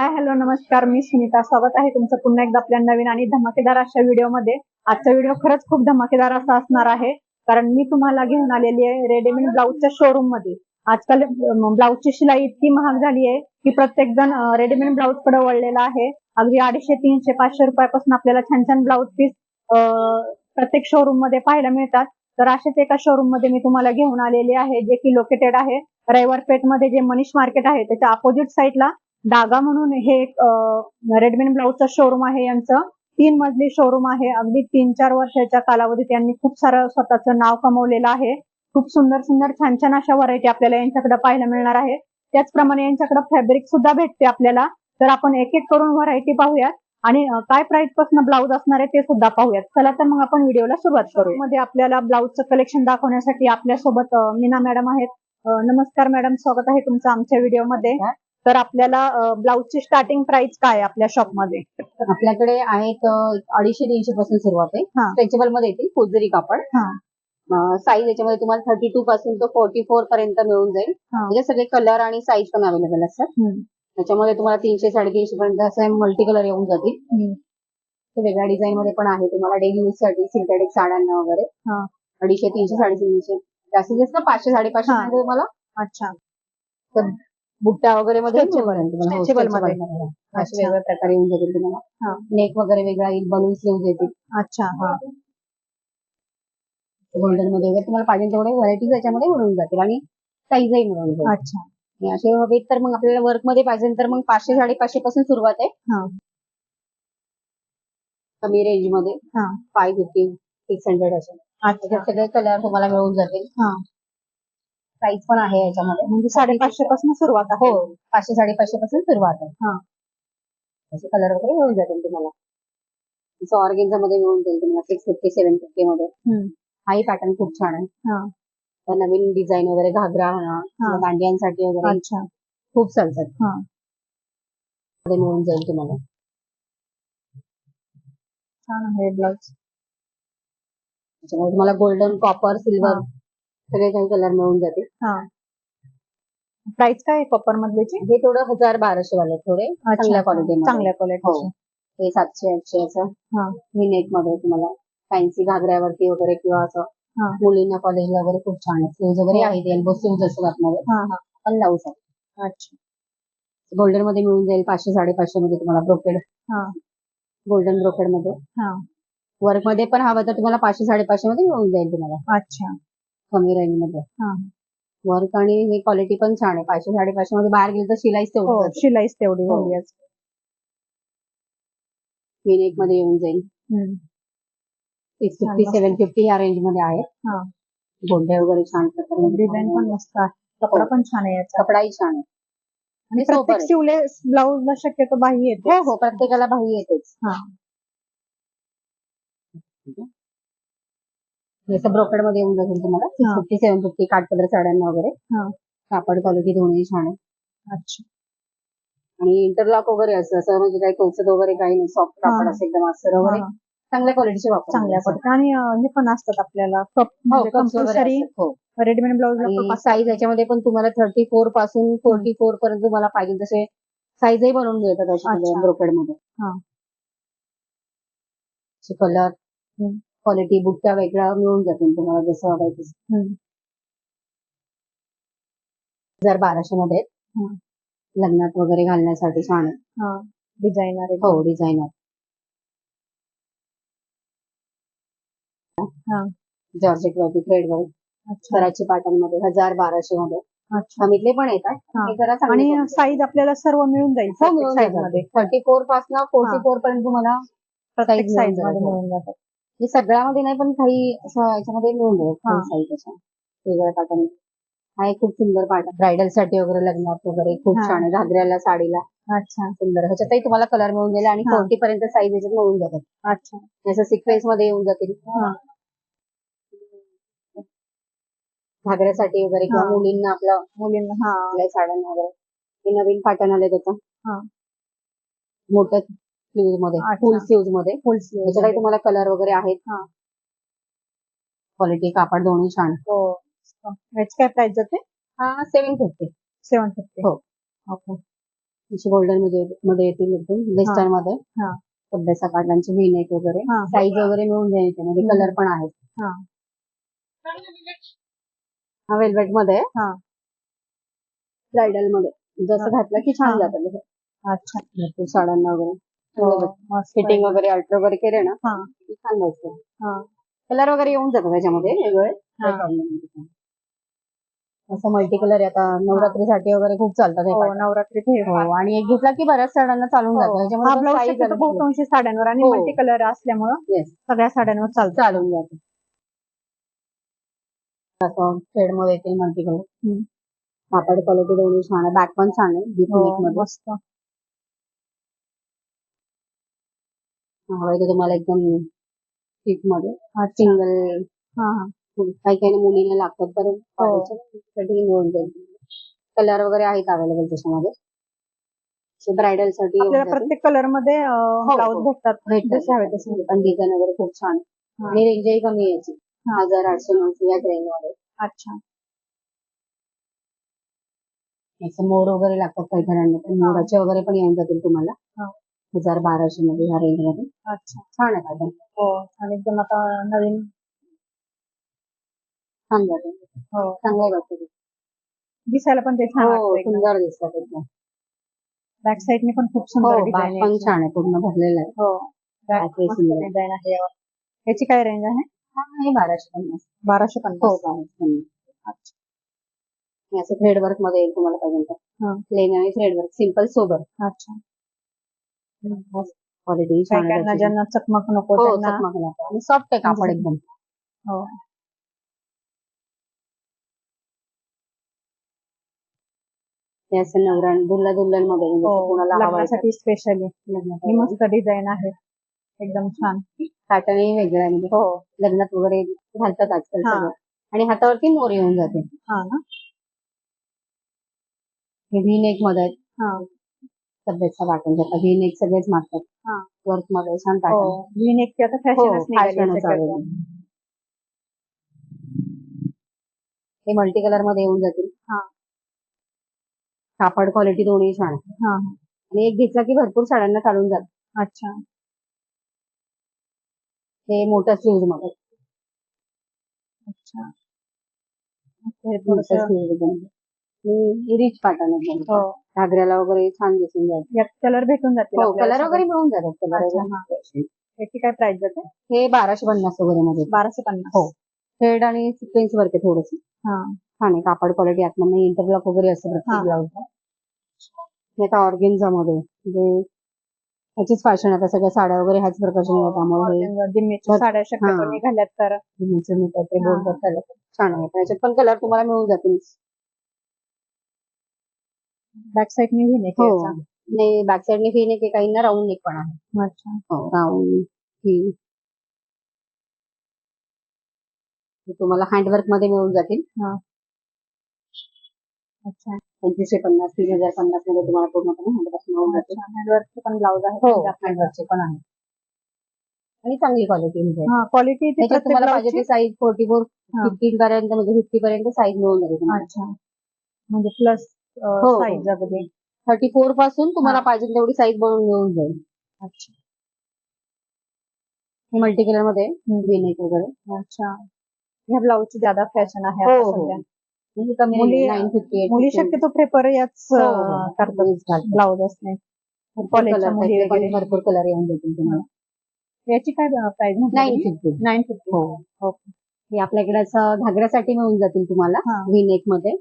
Hi hello नमस्कार. मी सुनीता. स्वागत आहे तुमचं पुन्हा एकदा आपल्या नवीन आणि धमाकेदार अशा व्हिडिओमध्ये. आजचा व्हिडिओ खरंच खूप धमाकेदार असा असणार आहे कारण मी तुम्हाला घेऊन आलेली आहे रेडीमेड ब्लाऊजच्या शोरूममध्ये आजकाल ब्लाऊजची शिलाई इतकी महाग झाली आहे की प्रत्येक जण रेडीमेड ब्लाऊजकडे वळलेला आहे. अगदी अडीचशे तीनशे पाचशे रुपयापासून आपल्याला छान छान ब्लाऊज पीस प्रत्येक शोरूममध्ये पाहायला मिळतात. तर अशाच एका शोरूममध्ये मी तुम्हाला घेऊन आलेली आहे जे की लोकेटेड आहे रविवार पेठमध्ये जे मनीष मार्केट आहे त्याच्या अपोजिट साईडला डागा म्हणून हे एक रेडमेड ब्लाऊजचं शोरूम आहे यांचं. तीन मजली शोरूम आहे. अगदी तीन चार वर्षाच्या कालावधीत त्यांनी खूप सारं स्वतःचं नाव कमवलेलं आहे. खूप सुंदर सुंदर छान छान अशा व्हरायटी आपल्याला यांच्याकडे पाहायला मिळणार आहे. त्याचप्रमाणे यांच्याकडे फॅब्रिक सुद्धा भेटते आपल्याला. तर आपण एक एक करून व्हरायटी पाहूयात. आणि काय प्राइसपासून ब्लाऊज असणार आहे ते सुद्धा पाहूयात. चला तर मग आपण व्हिडिओला सुरुवात करू मध्ये आपल्याला ब्लाऊजचं कलेक्शन दाखवण्यासाठी आपल्यासोबत मीना मॅडम आहेत. नमस्कार मॅडम. स्वागत आहे तुमचं आमच्या व्हिडिओमध्ये. तर आपल्याला ब्लाऊजची स्टार्टिंग प्राइस काय आपल्या शॉपमध्ये? आपल्याकडे आहेत अडीचशे तीनशे पासून सुरुवात आहे. स्ट्रेचेबलमध्ये येतील फुलझरी कापड. हा. साईज याच्यामध्ये तुम्हाला थर्टी टू पासून तो फोर्टी फोर पर्यंत मिळून जाईल. म्हणजे सगळे कलर आणि साईज पण अवेलेबल असतात. त्याच्यामध्ये तुम्हाला तीनशे साडेतीनशे पर्यंत असं मल्टी कलर येऊन जातील. वेगळ्या डिझाईन मध्ये पण आहे. तुम्हाला डेली यूजसाठी सिंथेटिक साड्यांना वगैरे. अडीचशे तीनशे साडेतीनशे. जास्तीत जास्त पाचशे साडेपाचशे तुम्हाला. अच्छा. बुट्टा वगैरे मध्ये. हो, मध्ये. असे वेगवेगळ्या प्रकारे येऊन जातील हा. तुम्हाला नेक वगैरे वेगळा येईल बलून स्लीव्ह येतील. अच्छा हा. गोल्डनमध्ये वगैरे तुम्हाला पाहिजे तेवढे व्हरायटीज याच्यामध्ये मिळून जातील आणि साईजही मिळून जाईल. अच्छा. असे हवेत तर मग आपल्याला वर्कमध्ये पाहिजे तर मग पाचशे साडेपाचशे पासून सुरुवात आहे. हा. कमी रेंजमध्ये. हा. फाय फिफ्टी सिक्स हंड्रेड असे. सगळे कलर तुम्हाला मिळून जातील. साईज पण आहे याच्यामध्ये म्हणजे साडेपाचशे पासून सुरुवात आहे हो पाचशे साडेपाचशे पासून सुरुवात आहे हा. असे कलर वगैरे मिळून जातील तुम्हाला जसं ऑर्गेन्झा मध्ये मिळून जाईल तुम्हाला सिक्स फिफ्टी सेव्हन फिफ्टी मध्ये. हाही पॅटर्न खूप छान आहे हा. तर नवीन डिझाईन वगैरे घागरा म्हणा हा. दांडियांसाठी वगैरे अच्छा खूप चालतात. मध्ये मिळून जाईल तुम्हाला छान आहे त्याच्यामुळे तुम्हाला गोल्डन कॉपर सिल्वर. सगळे काही कलर मिळून जातील हा. प्राइस काय कॉपर मधल्याची? हे थोडं हजार बाराशे वाले थोडे. चांगल्या क्वालिटी चांगल्या क्वालिटी हो. हे सातशे आठशे असं. हा. हे नेकमध्ये तुम्हाला. फॅन्सी घागऱ्यावरती वगैरे किंवा असं हा. मुलींना कॉलेजला वगैरे खूप छान स्लीव्ह वगैरे आहेत एल्बो स्लीव्ह असतात आतमध्ये हा हा. पण लावू शकतो अच्छा. गोल्डनमध्ये मिळून जाईल पाचशे साडेपाचशे मध्ये तुम्हाला ब्रोकेड हा. गोल्डन ब्रोकेडमध्ये. हा. वर्कमध्ये पण हवं तर तुम्हाला पाचशे साडेपाचशे मध्ये मिळून जाईल तुम्हाला. अच्छा. कमी रेंजमध्ये हा. वर्क आणि हे क्वालिटी पण छान आहे पाचशे साडेपाचशे मध्ये बाहेर गेलं तर शिलाईच हो तेवढी शिलाईच तेवढी हो. आहे. नेकमध्ये येऊन जाईल हम्म. Six fifty. सेव्हन फिफ्टी ह्या रेंजमध्ये आहे हा. गोंडे वगैरे छान प्रकारे डिझाईन पण मस्त आहे कपडा पण छान आहे याचा कपडाही छान आहे आणि सोबर प्रत्येक आहे. शिवले ब्लाऊजला शक्यतो बाही येते हो हो प्रत्येकाला बाही येतेच हा. जसं ब्रोकेडमध्ये येऊन जाईल तुम्हाला. सिक्स. फिफ्टी सेव्हन फिफ्टी काठपदर साड्यांना वगैरे. हा. कापड क्वालिटी दोन्ही छान आहे. अच्छा. आणि इंटरलॉक वगैरे असं असं म्हणजे काही टोचत वगैरे काही नाही. सॉफ्ट कापड हा. असं एकदम अस्तर वगैरे. हा. चांगल्या क्वालिटीचे वापर चांगल्या पडते आणि अं, हे पण असतात आपल्याला. कप म्हणजे कंपल्सरी हो. रेडीमेड ब्लाऊजला आणि साईज याच्यामध्ये पण तुम्हाला थर्टी फोरपासून फोर्टी फोर पर्यंत तुम्हाला पाहिजे तसे साईजही बनवून मिळतात अच्छा. ब्रोकेडमध्ये. हा. कलर हम्म. क्वालिटी बुट्ट्या वेगळ्या मिळून जातील तुम्हाला जसं हवं तसं. हजार बाराशे मध्ये. लग्नात वगैरे घालण्यासाठी छान आहे. डिझायनर हो डिझायनर. हा. जॉर्जेट वरती थ्रेड वर. अच्छा. कराची पॅटर्नमध्ये हजार बाराशे मध्ये. अच्छा. कमीतले पण येतात. जरा आणि साईज आपल्याला सर्व मिळून जाईल. थर्टी फोरपासून फोर्टी फोर पर्यंत तुम्हाला साईज. मिळून जातात. हे सगळ्यामध्ये नाही पण काही असं याच्यामध्ये मिळून हा. जाईल साईज अशा. वेगळ्या पॅटर्न हा एक खूप सुंदर पॅटर्न ब्रायडलसाठी वगैरे लग्नात वगैरे खूप हा. छान आहे. घागऱ्याला साडीला. अच्छा. सुंदर. ह्याच्यातही तुम्हाला कलर मिळून जाईल आणि हा. फोर्टी पर्यंत साईज याच्यात मिळून जातात अच्छा. जसं सिक्वेन्समध्ये येऊन जातील. हा. घागऱ्यासाठी वगैरे किंवा हा. मुलींना आपलं मुलींना हा. आपल्या साड्यांना वगैरे. हे नवीन पॅटर्न आले त्याचं. हा. मोठ्या स्लीव्हमध्ये. फुल स्लीव्हमध्ये फुल त्याच्यातही तुम्हाला कलर वगैरे आहेत. क्वालिटी कापड दोन्ही छान हो काय प्राइस जाते हा सेव्हन फिफ्टी सेवन फिफ्टी हो. ओके गोल्डनमध्ये मध्ये येतील एकदम वेस्टर्नमध्ये हा. सध्या पाटलांची व्ही नेक वगैरे. साईज वगैरे मिळून जाईल त्यामध्ये. कलर पण आहेत हा. वेल्वेटमध्ये. ब्रायडलमध्ये जसं घातलं की छान. जातं. अच्छा भरपूर साड्यांना वगैरे फिटिंग वगैरे अल्टर वगैरे केले ना हा. की छान बसतं हा. कलर वगैरे येऊन जातो त्याच्यामध्ये वेगळे हा. असं मल्टी कलर आता नवरात्रीसाठी वगैरे खूप चालतात हे हो. नवरात्रीत हे हो, फार. आणि एक घेतला की बऱ्याच साड्यांना चालून हो. जातो हा ब्लाऊज size. बहुतांशी साड्यांवर आणि हो. मल्टी कलर असल्यामुळं Yes. सगळ्या साड्यांवर चालतं चालून जातो असं मध्ये येतील मल्टी कलर हम्म. क्वालिटी दोन्ही छान आहे बॅक पण छान आहे हो, मध्ये मस्त हवंय तर तुम्हाला एकदम ठीकमध्ये अच्छा सिंगल हा हा काही काही मुलीने लागतात तर हो. साठी मिळून जाईल कलर वगैरे आहेत अवेलेबल त्याच्यामध्ये ब्रायडलसाठी आपल्याला. प्रत्येक कलरमध्ये हो, हो. भेटतात भेटतात. जसे हवे तसे पण डिझाईन वगैरे खूप छान हा. आणि रेंजही कमी आहे याची हा. हजार आठशे नऊशे या रेंजमध्ये अच्छा मोर वगैरे लागतात काही घरांना मोराचे वगैरे पण येऊन जातील तुम्हाला हा. हजार बाराशे मध्ये ह्या रेंजमध्ये. अच्छा. छान आहे pattern. हो आणि एकदम आता नवीन. छान जाते हो. चांगलं वाटतं. दिसायला पण ते छान हो वाटतं एकदम. सुंदर दिसतात एकदम. बॅक साईडने पण खूप हो सुंदर डिझाईन पण छान आहे पूर्ण भरलेलं आहे. हो. Back Back ही मस्त सुंदर. डिझाईन आहे यावर. याची काय रेंज आहे? हा बाराशे पन्नास. बाराशे हो पन्नास बाराशे पन्नास. अच्छा. हे असं थ्रेड वर्कमध्ये येईल तुम्हाला पाहिजे हा. तर प्लेन आणि थ्रेड वर्क सिंपल सोबर अच्छा. क्वालिटी आहे. ज्यांना चकमक नको हो चकमक नको. आणि सॉफ्ट आहे कापड एकदम. हो. हे असं नवरा दुल्ला दुल्हनमध्ये म्हणजे हो. कोणाला लग्नासाठी स्पेशली ही मस्त डिझाईन आहे. एकदम छान. पॅटर्नही वेगळं आहे. म्हणजे हो. लग्नात वगैरे घालतात आजकाल हा. सगळं. आणि हातावरती मोर येऊन जाते. हा ना. हे. नेकमध्ये आहेत हा नेक सगळेच मागतात हा. वर्कमध्ये छान हो. नेकची आता फॅशनच निघाली आहे. हे मल्टी कलरमध्ये येऊन जातील. हा. कापड क्वालिटी दोन्ही छान आहे. हा. आणि एक घेतला की भरपूर साड्यांना चालून जात. अच्छा. हे मोठ्या स्लीव्हमध्ये. अच्छा. हे मोठ्या थोडंसं- sleeves मध्ये. रिच पॅटर्न हो. घागऱ्याला वगैरे छान दिसून जाईल. यात कलर भेटून जातील हो आपल्याला कलर वगैरे मिळून जातात. कलर अच्छा, वगैरे. याची काय प्राइस जाते? हे बाराशे पन्नास वगैरे मध्ये. बाराशे पन्नास. हो. थ्रेड आणि सिक्वेन्स वर्क आहे थोडस. हा. छान आहे कापड क्वालिटी आतमध्ये. इंटरलॉक वगैरे असतं हा. प्रत्येक ब्लाऊजला हे आता ऑर्गेन्झा मध्ये. म्हणजे ह्याचीच फॅशन आता सगळ्या साड्या वगैरे ह्याच प्रकारच्या निघतात. त्यामुळे हे Organza, साड्या शक्यतो हा. निघाल्यात तर. हा. बोलतात त्याला. छान आहे. त्याच्यात पण कलर तुम्हाला मिळून जातील. बॅक साईड ने घेणे हो. नाही बॅक साईडने फी नाही काहींना राऊंड नेक पण आहे. अच्छा. हो राऊंड फी तुम्हाला हँडवर्कमध्ये मिळून जातील. अच्छा. पंचवीसशे पन्नास तीन हजार पन्नासमध्ये तुम्हाला पूर्णपणे हँडवर्क मिळून जातील. हँडवर्कचे पण ब्लाऊज आहे हो म्हणजे. हँडवर्कचे पण आहे आणि चांगली क्वालिटी म्हणजे. हा क्वालिटी त्याच्यात तुम्हाला पाहिजे ती साईज फोर्टी फोर हा. फिफ्टीन पर्यंत म्हणजे फिफ्टी पर्यंत साईज मिळून तुम्हाला. अच्छा. म्हणजे प्लस हो. साईज थर्टी फोरपासून तुम्हाला. पाहिजे तेवढी साईज बनवून मिळून जाईल. अच्छा. मल्टी कलरमध्ये हम्म. विनेक वगैरे. अच्छा. ह्या ब्लाऊजची ज्यादा फॅशन आहे हो, हो. म्हणजे मुली- शक्यतो प्रेफर याच हो, करतात. ब्लाऊज असणे भरपूर कलर येऊन जातील तुम्हाला. याची काय price nine fifty nine fifty हो. ओके हे आपल्याकडे असं घागऱ्यासाठी मिळून जातील तुम्हाला हा. व्ही नेकमध्ये.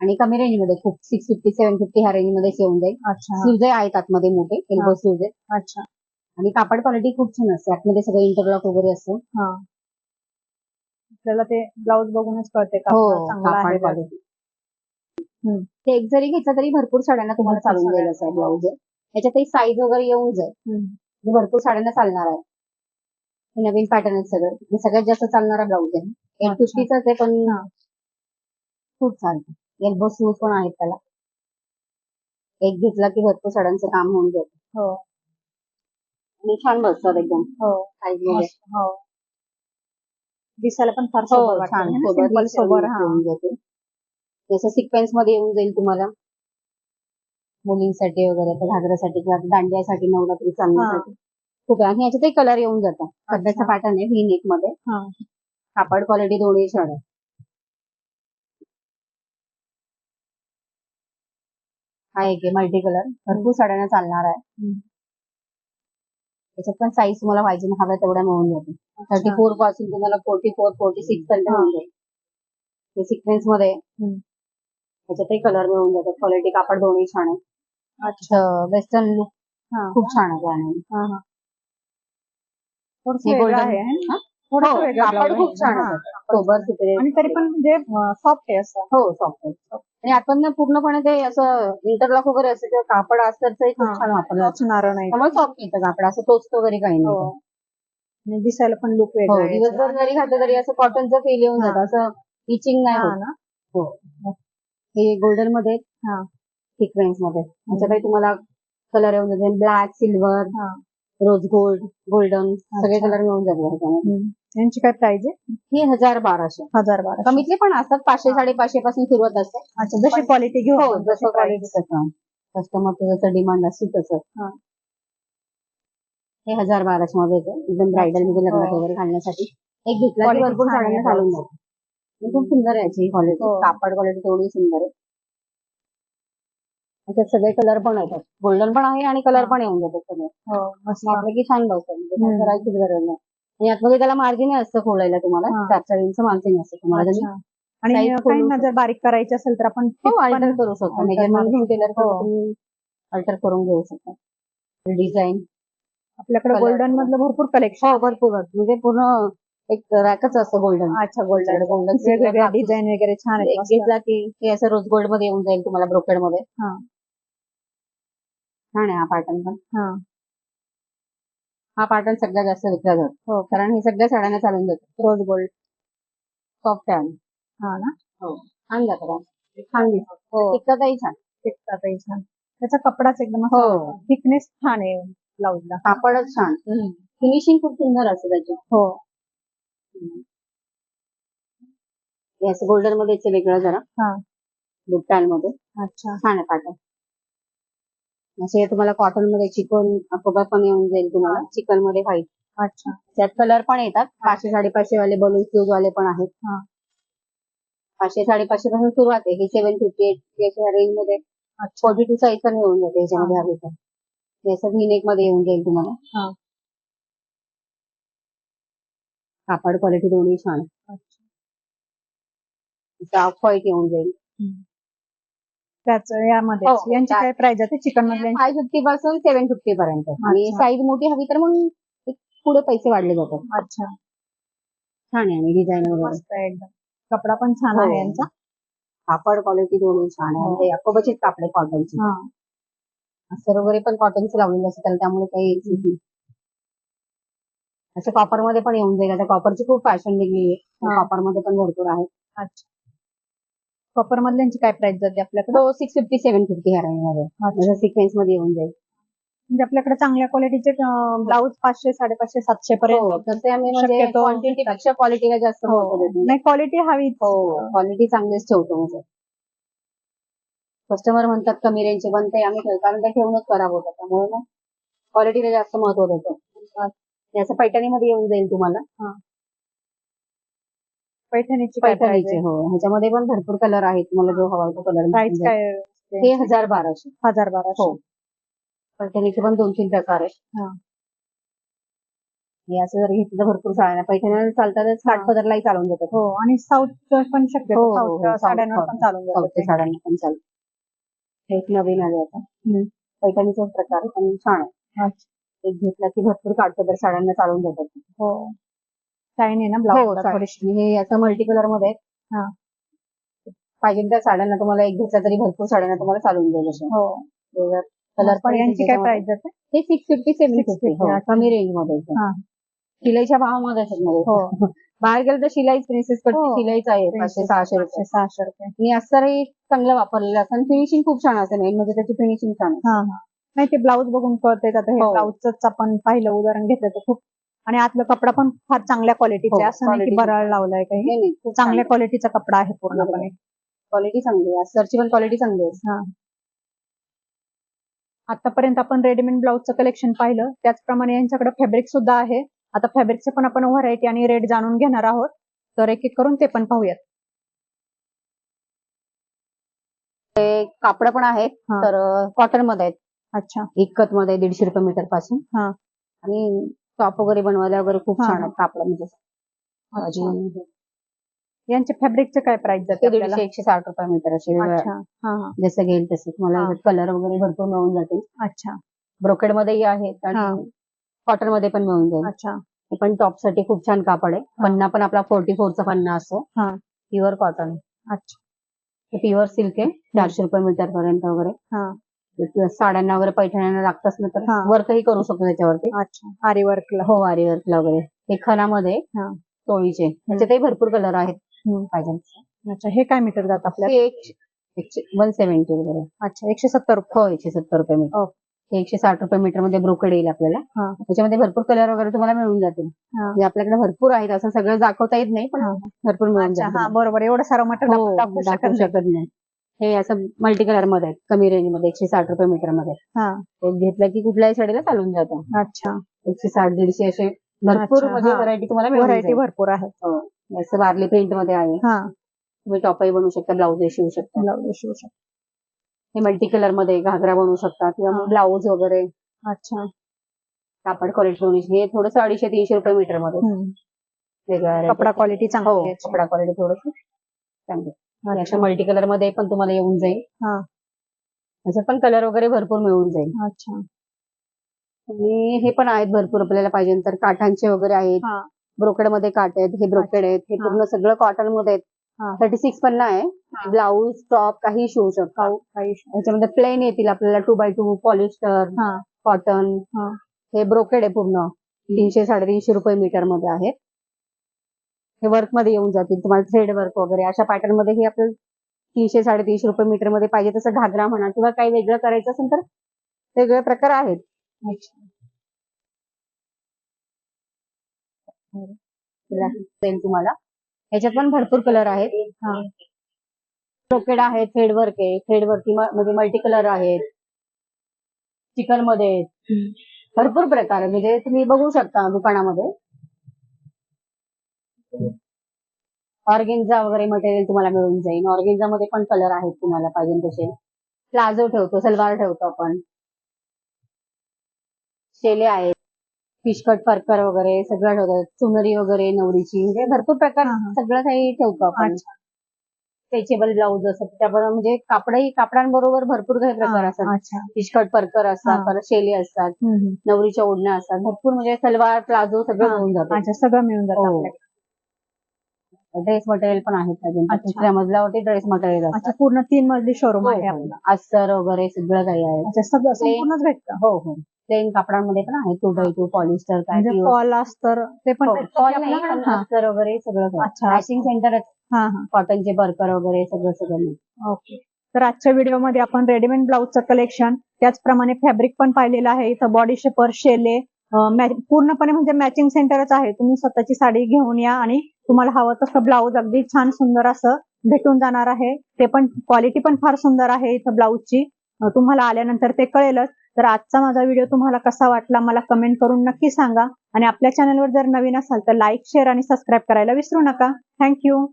आणि कमी रेंजमध्ये खूप सिक्स फिफ्टी सेव्हन फिफ्टी ह्या रेंजमध्ये येऊन जाईल. अच्छा. स्लीव्ह आहेत आतमध्ये मोठे एल्बो स्लीव्ह अच्छा. आणि कापड क्वालिटी खूप छान असते. आतमध्ये सगळं इंटरलॉक वगैरे असतं. हा. आपल्याला ते ब्लाऊज बघूनच कळते का? हो चांगला कापड? क्वालिटी हम्म. ते एक जरी घेतलं तरी भरपूर साड्यांना तुम्हाला भरपूर चालून जाईल साड्या. असं ब्लाऊज याच्यातही साईज वगैरे येऊन जाईल. हम्म. भरपूर साड्यांना चालणार आहे. नवीन पॅटर्न आहे सगळं. हे सगळ्यात जास्त चालणारा ब्लाऊज आहे. एक अच्छा. फिफ्टीचाच आहे पण. खूप चालतं एल्बो स्लीव पण आहेत त्याला. एक घेतला की भरपूर साड्यांचं काम होऊन जातं. हो. आणि छान बसतात एकदम. हो. साईजमध्ये. मस्त, हो. दिसायला पण फार हो छान. सोबर हा. येऊन जाते. जसं सिक्वेन्समध्ये येऊन जाईल तुम्हाला. मुलींसाठी वगैरे आता घागऱ्यासाठी किंवा दांड्यासाठी नवरात्री चालण्यासाठी. खूप आहे आणि ह्याच्यातही कलर येऊन जातात. सध्याचा. पॅटर्न आहे व्ही नेकमध्ये. कापड क्वालिटी दोन्ही छान आहे. हा एक आहे मल्टी कलर भरपूर साड्यांना चालणार आहे. त्याच्यात पण साईज तुम्हाला पाहिजे ना हव्या तेवढ्या मिळून जाते थर्टी फोरपासून तुम्हाला फोर्टी फोर फोर्टी सिक्स पर्यंत. मिळून जाईल. सिक्वेन्समध्ये. त्याच्यातही कलर मिळून जातात. क्वालिटी कापड दोन्ही छान आहे. अच्छा. वेस्टर्न लुक हा. खूप छान आहे. थोडंसं हे वेगळं golden- आहे है ना? हा? थोडंसं हो, वेगळं कापड खूप. छान हा. तिकडे आणि तरी पण म्हणजे सॉफ्ट आहे असं हो सॉफ्ट आणि आपण ना पूर्णपणे ते असं इंटरलॉक वगैरे असं किंवा कापड अस्तरचंही खूप हा. छान वापरलं जातं. नाही त्यामुळे सॉफ्ट येतं कापड असं टोचत वगैरे काही हो नाही आणि दिसायला पण लुक हो वेगळा आहे याचा. दिवसभर जरी घातलं तरी असं कॉटनचं फील येऊन हा. जातं असं इचिंग नाही हा होत ना हो हे गोल्डनमध्ये हा. सिक्वेन्समध्ये ह्याच्यातही तुम्हाला कलर येऊन जाते ब्लॅक सिल्वर हा. रोज गोल्ड गोल्डन सगळे. कलर मिळून जातात ह्याच्यामध्ये हम्म. यांची काय प्राइस आहे? हे हजार बाराशे. हजार बारा कमीतले पण असतात पाचशे साडेपाचशे पासून सुरुवात असते. अच्छा जशी क्वालिटी घेऊ हो आपण तशी जसं price. क्वालिटी तसं. कस्टमरचं जसं डिमांड असते तसं. हा. हजार बाराशे मध्ये येतं. एकदम ब्रायडलमध्ये लग्नात हो. वगैरे घालण्यासाठी. एक घेतला की Quality भरपूर छान आहे. साड्यांना चालून जातो. खूप सुंदर आहे याची क्वालिटी हो. कापड क्वालिटी तेवढी सुंदर आहे. त्याच्यात सगळे कलर पण येतात गोल्डन पण आहे आणि कलर हा. पण येऊन जातात सगळे हो मस्त आपलं की छान बसतात म्हणजे हम्म. करायचीच गरज नाही आणि आतमध्ये त्याला मार्जिन असतं खोलायला तुम्हाला हा. चार चार इंच मार्जिन असतं तुम्हाला. आणि काही जर बारीक करायची असेल तर आपण हो अल्टर करू शकता alter मेजरमेंट टेलर हो. अल्टर करून घेऊ शकता डिझाईन आपल्याकडे. गोल्डन मधलं भरपूर कलेक्शन हो भरपूर. म्हणजे पूर्ण एक रॅकच असतं गोल्डन अच्छा गोल्डन गोल्डन वेगवेगळ्या डिझाईन वगैरे छान. घेतला की हे असं रोज गोल्डमध्ये येऊन जाईल तुम्हाला ब्रोकेडमध्ये हा. छान आहे हा पॅटर्न पण. हा. हा पॅटर्न सगळ्यात जास्त विकला जातो. हो. कारण हे सगळ्या साड्यांना चालून जातं. रोज गोल्ड सॉफ्ट आहे हा ना? छान जातं छान दिसत. हो. टिकतातही छान. टिकतातही छान. त्याचा कपडाच एकदम हो. थिकनेस छान आहे ब्लाऊजला कापडच छान. फिनिशिंग खूप सुंदर असते त्याची. हो. हे गोल्डनमध्ये वेगळं जरा. हा. बुट्टाल मध्ये अच्छा. छान आहे पॅटर्न असे तुम्हाला कॉटनमध्ये चिकन अकोबा पण येऊन जाईल तुम्हाला. चिकनमध्ये व्हाईट अच्छा. त्यात कलर पण येतात. पाचशे साडेपाचशे वाले बलून फ्यूज वाले पण आहेत. हा. पाचशे साडेपाचशे पासून सुरुवात आहे ही सेव्हन फिफ्टी एट याच्या रेंजमध्ये फोर्टी टू साईज पण येऊन जाते याच्यामध्ये हवी तर. हे व्ही नेकमध्ये येऊन जाईल तुम्हाला. कापड क्वालिटी दोन्ही छान. ऑफ व्हाईट येऊन जाईल. त्याच यामध्ये. हो, यांची काय प्राइस आहे? चिकन मधल्या फाय फिफ्टी पासून सेव्हन फिफ्टी पर्यंत. आणि अच्छा. साईज मोठी हवी तर मग एक पुढे पैसे वाढले जातात. अच्छा. छान आहे आणि डिझाईन वगैरे. मस्त आहे एकदम. कपडा पण छान हो. आहे यांचा. कापड क्वालिटी दोन्ही छान आहे. हो. अकोबाचीच कापडे कॉटनची हा. अस्तर वगैरे पण कॉटनचं लावलेलं असतं त्याला त्यामुळे काही. असं कॉपरमध्ये पण येऊन जाईल. आता कॉपरची खूप फॅशन निघली आहे. हा. कॉपरमध्ये पण भरपूर आहे. अच्छा. कॉपर मधल्यांची काय प्राइस जाते आपल्याकडे? तो सिक्स फिफ्टी सेव्हन फिफ्टी ह्या रेंजमध्ये. सिक्वेन्समध्ये येऊन जाईल. म्हणजे आपल्याकडे चांगल्या क्वालिटीचे ब्लाऊज पाचशे साडेपाचशे सातशे हो, पर्यंत. तर ते आम्ही म्हणजे शक्यतो. क्वांटिटी पेक्षा क्वालिटीला जास्त हो. महत्त्व देतो. नाही क्वालिटी हवी. हो क्वालिटी चांगलीच ठेवतो म्हणजे कस्टमर म्हणतात कमी रेंजचे पण ते आम्ही ठेवतो. कारण ते ठेवूनच खराब होतात. त्यामुळे मग क्वालिटीला जास्त महत्त्व देतो. हे असं पैठणी मध्ये येऊन जाईल तुम्हाला. पैठणीची पैठणीचे हो. ह्याच्यामध्ये पण भरपूर कलर आहेत. तुम्हाला जो हवा तो कलर काय हे हजार बाराशे हजार बाराशे. हो. पैठणीचे पण दोन तीन प्रकार आहेत. हा. हे असं जर घेतलं तर भरपूर साड्या पैठणी चालतातच हा. काठपदरलाही चालून जातात हो आणि साऊथ पण शक्यतो हो, हो, हो, साड्यांवर South- पण चालून जातं साऊथच्या ते. साड्यांना पण चालतं. हे एक नवीन आले आता. हम्म. पैठणीचाच प्रकार आहे, पण छान आहे. अच्छा. एक घेतला की भरपूर काठपदर साड्यांना चालून जातात हो. शाईन आहे ना हो ब्लाऊज साडी. थोडीशी आणि हे असं मल्टी कलरमध्ये. हा. पाहिजे त्या साड्यांना तुम्हाला एक घेतला तरी भरपूर साड्यांना तुम्हाला चालून जाईल हो कलर पण यांची काय. प्राइस जाते हे सिक्स फिफ्टी सेव्हन 650, फिफ्टी. कमी रेंजमध्ये. हा. शिलाईच्या भावामध्ये असतात मध्ये हो बाहेर गेलं तर शिलाई प्रिन्सेस कट हो. शिलाईच आहे पाचशे सहाशे रुपये सहाशे रुपये आणि अस्तरही चांगलं वापरलेलं असतं आणि फिनिशिंग खूप छान असते मेन म्हणजे त्याची फिनिशिंग छान हा हा नाही ते ब्लाऊज बघून कळते आता हे हो. ब्लाऊजच आपण पाहिलं उदाहरण घेतलं तर खूप आणि आतलं कपडा पण फार चांगल्या क्वालिटीचा आहे हो, असं नाही की. बराळ लावलाय काही. नाही चांगल्या क्वालिटीचा कपडा आहे पूर्णपणे. क्वालिटी चांगली आहे. अस्तरची पण क्वालिटी चांगली आहे. हा. आतापर्यंत आपण रेडीमेड ब्लाऊजचं कलेक्शन पाहिलं. त्याचप्रमाणे यांच्याकडे फॅब्रिक सुद्धा आहे. आता फॅब्रिकचे पण आपण व्हरायटी आणि रेट जाणून घेणार आहोत. तर एक एक करून ते पण पाहूयात. ते कापड पण आहेत. तर कॉटनमध्ये आहेत. अच्छा. इक्कत मध्ये दीडशे रुपये मीटरपासून. हा. आणि टॉप वगैरे बनवायला वगैरे खूप छान. आहेत कापड म्हणजे. यांचे फॅब्रिकचे काय प्राइस जाते दीडशे एकशे साठ रुपये मीटर असे अच्छा. जसं घेईल तसे. तुम्हाला. कलर वगैरे भरपूर मिळून जातील. अच्छा. ब्रोकेड मध्येही आहेत. आणि कॉटनमध्ये पण मिळून जाईल. अच्छा. पण टॉपसाठी खूप छान कापड आहे. पन्ना पण आपला फोर्टी फोरचा पन्ना असतो. प्युअर कॉटन अच्छा. प्युअर सिल्क आहे. चारशे रुपये मीटर पर्यंत वगैरे साड्यांना वगैरे पैठण्यांना लागत असलं तर हा. वर्कही करू शकतो त्याच्यावरती. अच्छा. आरी वर्कला हो आरी वर्कला वगैरे. हे खणामध्ये हा. टोळीचे त्याच्यातही भरपूर कलर आहेत. हम्म. पाहिजे अच्छा हे काय मीटर जात एकशे वन सेव्हन्टी वगैरे. अच्छा एकशे सत्तर रुपये. हो एकशे सत्तर रुपये मीटर. हे एकशे साठ रुपये मीटरमध्ये ब्रोकेड येईल आपल्याला. हा. त्याच्यामध्ये भरपूर कलर वगैरे तुम्हाला मिळून जातील. हा. म्हणजे आपल्याकडे भरपूर आहेत. असं सगळं दाखवता येत नाही पण हा. भरपूर मिळून अच्छा जातील. हा बरोबर. एवढं सारं मटेरियल हो, आपण दाखवू. शकत नाही. हे असं मल्टी कलरमध्ये आहे, कमी रेंजमध्ये एकशे साठ रुपये मीटरमध्ये हा. ते घेतलं की कुठल्याही साडीला चालून जातं. अच्छा. एकशे साठ दीडशे असे भरपूर अच्छा, हा. व्हरायटी तुम्हाला व्हरायटी. भरपूर आहे. हो. जसं वारली प्रिंटमध्ये आहे. हा. तुम्ही टॉपही बनवू शकता ब्लाऊज शिवू शकता. ब्लाऊज शिवू शकतो. हे मल्टी कलरमध्ये घागरा बनवू शकता किंवा हा. ब्लाऊज वगैरे. अच्छा. कापड क्वालिटी. हे थोडंसं अडीचशे तीनशे रुपये मीटरमध्ये. हम्म. कपडा क्वालिटी हो चांगली आहे. याची. कपडा क्वालिटी थोडस चांगली आणि अशा मल्टी कलरमध्ये पण तुम्हाला येऊन जाईल. हा. असे पण कलर वगैरे भरपूर मिळून जाईल. अच्छा. आणि हे पण आहेत भरपूर आपल्याला पाहिजे. तर काठांचे वगैरे आहेत. हा. ब्रोकेडमध्ये काठ आहेत हे ब्रोकेड आहेत. हे हा. पूर्ण सगळं कॉटनमध्ये हा. आहेत. थर्टी सिक्स पण आहे हा. ब्लाऊज टॉप काही शिवू शकता काही याच्यामध्ये प्लेन येतील आपल्याला टू बाय टू पॉलिस्टर हा. कॉटन हा. हे ब्रोकेड आहे पूर्ण. तीनशे साडेतीनशे रुपये मीटरमध्ये आहेत. हे वर्कमध्ये येऊन जातील. तुम्हाला थ्रेड वर्क वगैरे अशा पॅटर्नमध्ये हे आपल्याला तीनशे साडेतीनशे रुपये मीटरमध्ये पाहिजे तसं घागरा म्हणा किंवा काही वेगळं करायचं असेल तर वेगळे प्रकार आहेत. तुम्हाला. याच्यात पण भरपूर कलर आहेत. हा. ब्रोकेड आहे थ्रेड वर्क आहे. थ्रेड वरती म्हणजे मल्टी कलर आहेत. चिकनमध्ये. भरपूर प्रकार आहे म्हणजे तुम्ही बघू शकता दुकानामध्ये. ऑर्गेन्झा वगैरे मटेरियल तुम्हाला मिळून जाईल ऑर्गेन्झा मध्ये पण कलर आहेत तुम्हाला पाहिजे तसे प्लाझो ठेवतो सलवार ठेवतो आपण शेले आहेत फिशकट परकर वगैरे सगळं ठेवतो चुनरी वगैरे नवरीची म्हणजे भरपूर प्रकार. सगळं काही ठेवतो आपण. स्ट्रेचेबल ब्लाऊज असतात त्याबरोबर म्हणजे कापडही कापडांबरोबर भरपूर काही प्रकार असतात फिशकट परकर असतात. परत शेले असतात. नवरीच्या ओढण्या असतात भरपूर म्हणजे सलवार प्लाझो सगळं. मिळून जातं सगळं मिळून जातं हो. ड्रेस मटेरियल पण आहेत अजून अच्छा. दुसऱ्या मजल्यावरती ड्रेस मटेरियल अच्छा असतात पूर्ण तीन मजली शोरूम आहे हो, आपलं हो. अस्तर वगैरे सगळं काही आहे अच्छा सगळं. संपूर्णच भेटतं हो हो प्लेन कापडांमध्ये पण आहे टू बाय टू पॉलिस्टर काय म्हणजे pure. फॉल असतर ते पण हो, भेटतं फॉल की नाही आपल्याकडे? पण हा. अस्तर वगैरे सगळं अच्छा. मॅचिंग सेंटर हा हा कॉटनचे बर्कर वगैरे सगळं सगळं मिळतं. ओके तर आजच्या व्हिडिओमध्ये आपण रेडीमेड ब्लाऊजचं कलेक्शन त्याचप्रमाणे फॅब्रिक पण पाहिलेलं आहे इथं बॉडी शेपर शेले पूर्णपणे म्हणजे मॅचिंग सेंटरच आहे. तुम्ही स्वतःची साडी घेऊन या आणि तुम्हाला हवं तसं ब्लाऊज अगदी छान सुंदर असं भेटून जाणार आहे. ते पण क्वालिटी पण फार सुंदर आहे इथं ब्लाऊजची तुम्हाला आल्यानंतर ते कळेलच. तर आजचा माझा व्हिडिओ तुम्हाला कसा वाटला मला कमेंट करून नक्की सांगा. आणि आपल्या चॅनलवर जर नवीन असाल तर लाईक शेअर आणि सबस्क्राईब करायला विसरू नका. थँक्यू